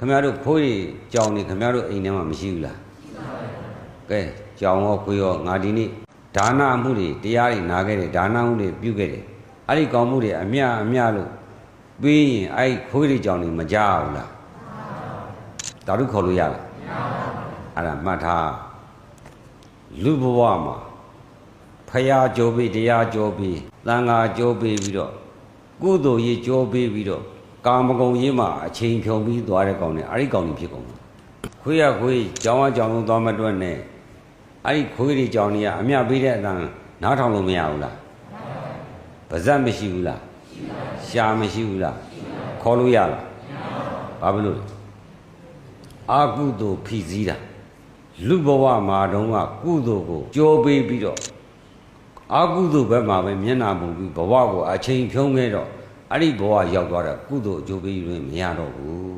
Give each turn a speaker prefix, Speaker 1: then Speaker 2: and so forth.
Speaker 1: ခင်ဗျားတို့ခိုးရီကြောင်နေခင်ဗျားတို့အိမ်ထဲမှာမရှိဘူးလားကဲကြောင်ရောခွေးရောငါဒီနေ့ဒါနမှုတွေတရားတွေနာခဲ့တယ်ဒါနမှုတွေပြုခဲ့တယ်အဲ့ဒီကောင်းမှုတွေအမြအမြလို့ပြီးရင်အဲ့ဒီခိုးရီကြောင်တွေမကြဘူးလားဓာတုခေါ်လို့ရလားအဲ့ဒါမှတ်ထားလူဘဝမှာဖရာကြောပြီးတရားကြောပြီးသံဃာကြောပြီးပြီးတော့ကုသိုလ်ရေးကြောပြီးပြီးတော့ ကာမဂုဏ်ရေးမှာအချိန်ဖြုံပြီးသွားတဲ့ကောင်တွေအဲ့ဒီကောင်တွေဖြစ်ကုန်တယ်ခွေးရခွေးကြောင်ရကြောင်လုံးသွားမတွက်နဲ့အဲ့ဒီခွေးတွေကြောင်တွေကအမြပေးတဲ့အတန်နားထောင်လို့မရဘူးလားပါဇက်မရှိဘူးလားရှာမရှိဘူးလားခေါ်လို့ရလားဘာဖြစ်လို့လဲအာကုသိုလ်ဖိစည်းတာလူဘဝမှာတုန်းကကုသိုလ်ကိုကြိုးပေးပြီးတော့အာကုသိုလ်ဘက်မှာပဲမျက်နာမူပြီးဘဝကိုအချိန်ဖြုံးခဲ့တော့ အဲ့ဒီဘဝရောက်သွားတဲ့ကုသိုလ်အကျိုးပေးရင်မရတော့ဘူး